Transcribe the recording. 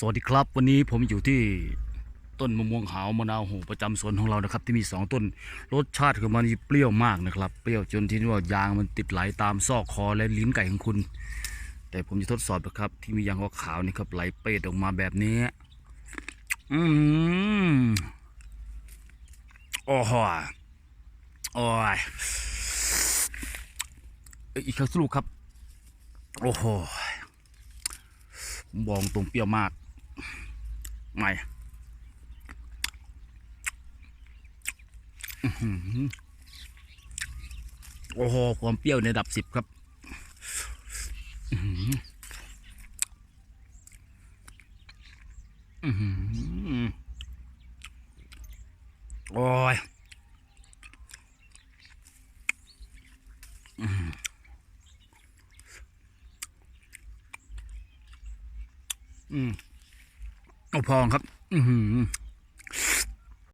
สวัสดีครับ วันนี้ผมอยู่ที่ต้นมะม่วงหาวมะนาวโหประจำสวนของเรานะครับ ที่มีสองต้นรสชาติของมันเปรี้ยวมากนะครับ เปรี้ยวจนที่ว่ายางมันติดไหลตามซอกคอและลิ้นไก่ของคุณ แต่ผมจะทดสอบนะครับ ที่มียางขาวๆนี่ครับไหลเปรตออกมาแบบนี้ อืมโอ้โหโอ้ยเอ้ยอีกครั้งสรุปครับ โอ้โหมบอกตรงเปรี้ยวมาก ไม่โอ้โห ความเปรี้ยวในระดับสิบครับอื้อหืออื้อหือโอ้ยอืม โอพองครับ อื